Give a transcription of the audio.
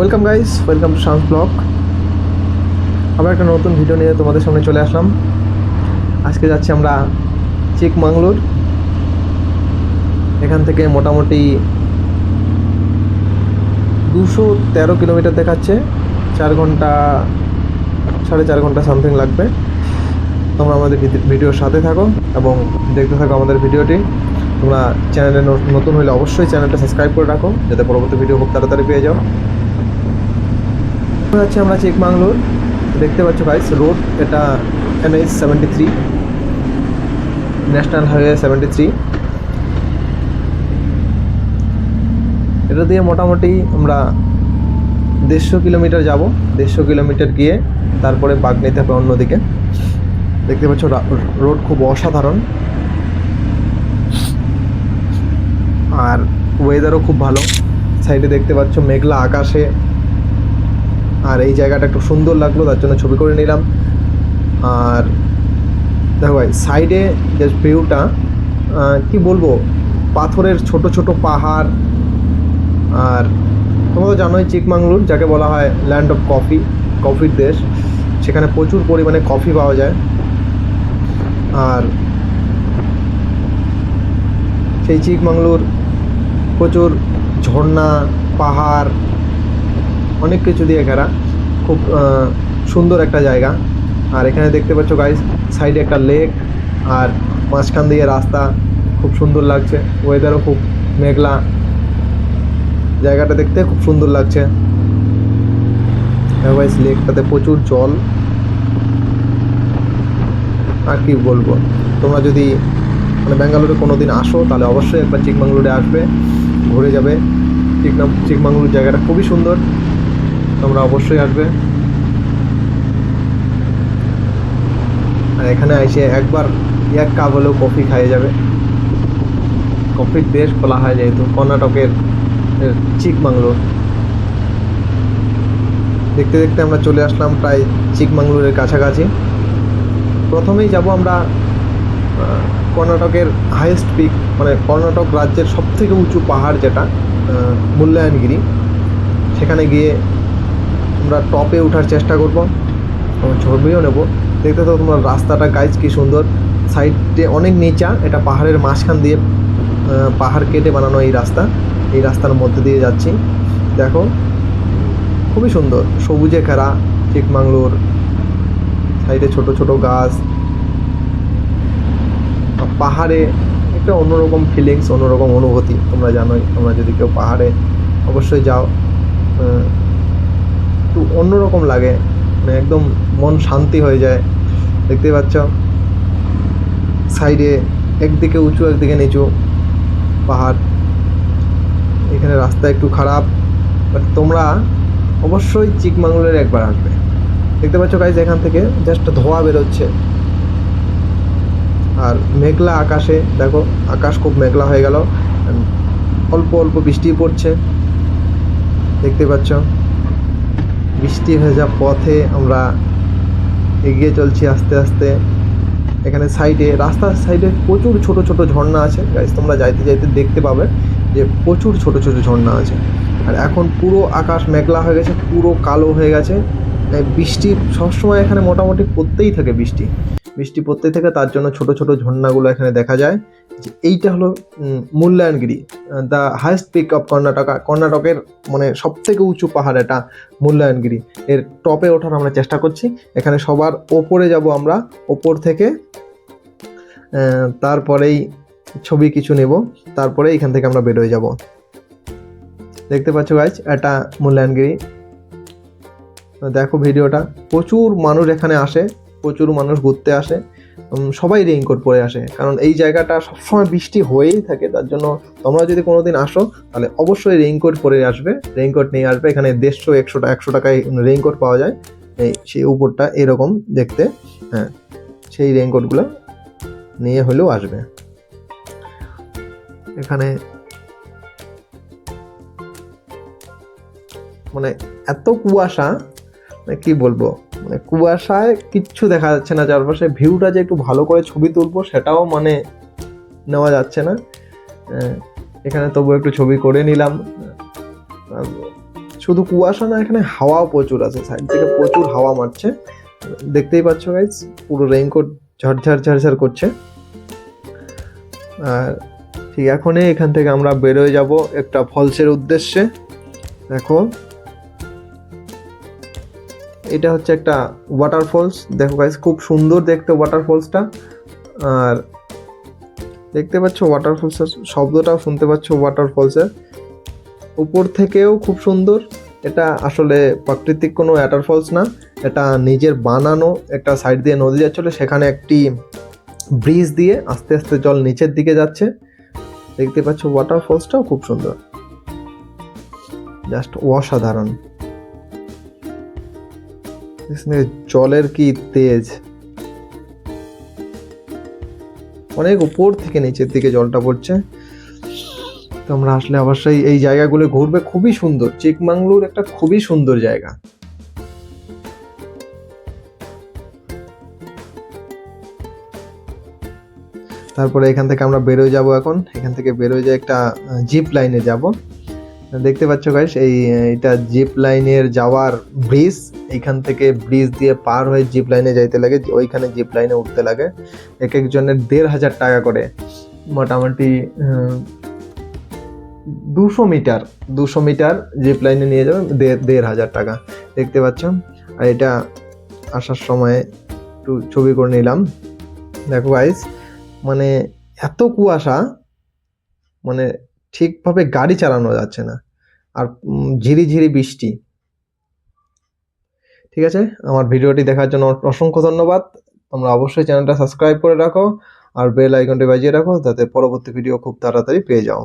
Welcome guys welcome to Shan's blog আবার একটা নতুন ভিডিও নিয়ে তোমাদের সামনে চলে আসলাম। আজকে যাচ্ছি আমরা চিকমাংলুর এখান থেকে মোটামুটি দুশো তেরো কিলোমিটার দেখাচ্ছে। চার ঘণ্টা, সাড়ে চার ঘণ্টা সামথিং লাগবে। তোমরা আমাদের ভিডি- ভিডিওর সাথে থাকো এবং দেখতে থাকো আমাদের ভিডিওটি। তোমরা চ্যানেলে নতুন হলে অবশ্যই চ্যানেলটা সাবস্ক্রাইব করে রাখো, যাতে পরবর্তী ভিডিও খুব তাড়াতাড়ি পেয়ে যাও। যাচ্ছি আমরা চিকমাংলুর দেখতে পাচ্ছ গাইস রোড এটা NH seventy three national highway seventy three এটা দিয়ে মোটামুটি আমরা দেড়শো কিলোমিটার যাব। দেড়শো কিলোমিটার গিয়ে তারপরে বাগ নিতে হবে অন্যদিকে। দেখতে পাচ্ছ রোড খুব অসাধারণ। আর ওয়েদারও খুব ভালো। সাইডে দেখতে পাচ্ছ মেঘলা আকাশে। আর এই জায়গাটা একটু সুন্দর লাগল, তার জন্য ছবি করে নিলাম। আর দেখো ভাই সাইডে যে ভিউটা কি বলব, পাথরের ছোট ছোট পাহাড় আর তোমরা তো জানোই চিকমাংলুর যাকে বলা হয় ল্যান্ড অফ কফি কফির দেশ। সেখানে প্রচুর পরিমাণে কফি পাওয়া যায়। আর সেই চিকমাংলুর প্রচুর ঝর্ণা, পাহাড় অনেক কিছু দিয়ে ঘেরা। খুব সুন্দর একটা জায়গা। আর এখানে দেখতে পাচ্ছ গাইস সাইডে একটা লেক আর মাঝখান দিয়ে রাস্তা। খুব সুন্দর লাগছে। ওয়েদারও খুব মেঘলা। জায়গাটা দেখতে খুব সুন্দর লাগছে। গাইস লেকটাতে প্রচুর জল। আর কি বলব? তোমরা যদি মানে ব্যাঙ্গালোরে কোনো দিন আসো, তাহলে অবশ্যই একবার চিকমাঙ্গলুরে আসবে। ঘুরে যাবে। চিকনা চিকমাঙ্গলুর জায়গাটা খুবই সুন্দর। তোমরা অবশ্যই আসবে। আর এখানে এসে একবার এক কাপ হলেও কফি খাইয়ে যাবে। কফির দেশ বলা হয় যেহেতু কর্ণাটকের চিকমাঙ্গলুর। দেখতে দেখতে আমরা চলে আসলাম প্রায় চিকমাঙ্গলুরের কাছাকাছি। প্রথমেই যাব আমরা কর্ণাটকের হাইয়েস্ট পিক মানে কর্ণাটক রাজ্যের সবথেকে উঁচু পাহাড় যেটা মূল্যায়নগিরি। সেখানে গিয়ে আমরা টপে ওঠার চেষ্টা করব। এবং ছবিও নেব। দেখতে তো তোমার রাস্তাটা গাইজ কি সুন্দর। সাইডে অনেক নিচা, এটা পাহাড়ের মাঝখান দিয়ে পাহাড় কেটে বানানো এই রাস্তা। এই রাস্তার মধ্যে দিয়ে যাচ্ছি। দেখো, খুবই সুন্দর। সবুজে ঘেরা চিকমাংলুর সাইডে ছোট ছোট গাছ। পাহাড়ে একটা অন্যরকম ফিলিংস অন্যরকম অনুভূতি। তোমরা জানোই, তোমরা যদি কেউ পাহাড়ে অবশ্যই যাও। একটু অন্যরকম লাগে। মানে একদম মন শান্তি হয়ে যায়। দেখতেই পাচ্ছ? সাইডে একদিকে উঁচু, একদিকে নিচু পাহাড়। এখানে রাস্তা একটু খারাপ বাট তোমরা অবশ্যই চিকমাঙ্গলের একবার আসবে। দেখতে পাচ্ছ গাইজ এখান থেকে জাস্ট ধোয়া বেরোচ্ছে। আর মেঘলা আকাশে, দেখো, আকাশ খুব মেঘলা হয়ে গেল। অল্প অল্প বৃষ্টি পড়ছে। দেখতে পাচ্ছ? বৃষ্টি ভেজা পথে আমরা এগিয়ে চলছি আস্তে আস্তে। এখানে সাইডে রাস্তার সাইডে প্রচুর ছোট ছোট ঝর্ণা আছে। গাইজ তোমরা যাইতে যাইতে দেখতে পাবে যে প্রচুর ছোট ছোট ঝর্ণা আছে। আর এখন পুরো আকাশ মেঘলা হয়ে গেছে, পুরো কালো হয়ে গেছে। বৃষ্টি সবসময় এখানে মোটামুটি পড়তেই থাকে বৃষ্টি। বৃষ্টি পড়তেই থাকে, তার জন্য ছোট ছোট ঝর্ণাগুলো এখানে দেখা যায়। যে এইটা হলো Mullayanagiri the highest peak of Karnataka, কর্ণাটকের মানে সব থেকে উঁচু পাহাড় এটা মূল্যায়নগিরি। এর টপে ওঠার আমরা চেষ্টা করছি। এখানে সবার ওপরে যাব আমরা, ওপর থেকে তারপরেই ছবি কিছু নেব তারপরে এখান থেকে আমরা বেরোয় যাব। দেখতে পাচ্ছ গাইজ এটা মূল্যায়নগিরি। দেখো ভিডিওটা প্রচুর মানুষ এখানে আসে। প্রচুর মানুষ ঘুরতে আসে। সবাই রেইনকোট পরে আসে। কারণ এই জায়গাটা সবসময় বৃষ্টি হয়েই থাকে, তার জন্য তোমরা যদি কোনো দিন আসো, তাহলে অবশ্যই রেইনকোট পরে আসবে। রেইনকোট নিয়ে আসবে, এখানে দেড়শো একশো একশো টাকায় রেইনকোট পাওয়া যায়। এই, সেই উপরটা এরকম দেখতে। হ্যাঁ সেই রেইনকোটগুলো নিয়ে হলেও আসবে। এখানে মানে এত কুয়াশা মানে কি বলব? মানে কুয়াশায় কিচ্ছু দেখা যাচ্ছে না, চারপাশে ভিউটা যে একটু ভালো করে ছবি তুলবো সেটাও মানে নেওয়া যাচ্ছে না। এখানে তবু একটু ছবি করে নিলাম। শুধু কুয়াশা না, এখানে হাওয়াও প্রচুর আছে সাইড থেকে প্রচুর হাওয়া মারছে। দেখতেই পাচ্ছ গাইজ পুরো রেইনকোট ঝরঝর ঝরঝর করছে। আর ঠিক এখনই এখান থেকে আমরা বেরোয় যাব একটা ফলসের উদ্দেশ্যে। দেখো এটা হচ্ছে একটা ওয়াটারফলস দেখো গাইজ খুব সুন্দর দেখতে ওয়াটারফলসটা আর দেখতে পাচ্ছ ওয়াটারফলসের শব্দটাও শুনতে পাচ্ছ ওয়াটারফলসের উপর থেকেও খুব সুন্দর। এটা আসলে প্রাকৃতিক কোনো ওয়াটারফলস না। এটা নিজের বানানো একটা সাইড দিয়ে নদী যাচ্ছিল, সেখানে একটি ব্রিজ দিয়ে আস্তে আস্তে জল নিচের দিকে যাচ্ছে। দেখতে পাচ্ছ ওয়াটারফলসটাও খুব সুন্দর। জাস্ট অসাধারণ। জলের কি তেজ? অনেক উপর থেকে নিচের দিকে জলটা পড়ছে। তোমরা আসলে অবশ্যই এই জায়গাগুলো ঘুরবে, খুবই সুন্দর। চিকমাংলুর একটা খুবই সুন্দর জায়গা। তারপরে এখান থেকে আমরা বেরোয় যাব এখন। এখান থেকে বেরোয় যে একটা জিপ লাইনে যাব। দেখতে পাচ্ছ গাইস এই, এটা জিপ লাইনের যাওয়ার ব্রিজ এইখান থেকে ব্রিজ দিয়ে পার হয়ে জিপ লাইনে যাইতে লাগে, ওইখানে জিপ লাইনে উঠতে লাগে, এক একজনের দেড় হাজার টাকা করে। মোটামুটি দুশো মিটার দুশো মিটার জিপ লাইনে নিয়ে যাবে দেড় হাজার টাকা। দেখতে পাচ্ছ? আর এটা আসার সময় একটু ছবি করে নিলাম। দেখো গাইস মানে এত কুয়াশা মানে ঠিকভাবে গাড়ি চালানো যাচ্ছে না। আর ঝিরিঝিরি বৃষ্টি। ঠিক আছে? আমার ভিডিওটি দেখার জন্য অসংখ্য ধন্যবাদ। তোমরা অবশ্যই চ্যানেলটা সাবস্ক্রাইব করে রাখো আর বেল আইকনটি বাজিয়ে রাখো যাতে পরবর্তী ভিডিও খুব তাড়াতাড়ি পেয়ে যাও।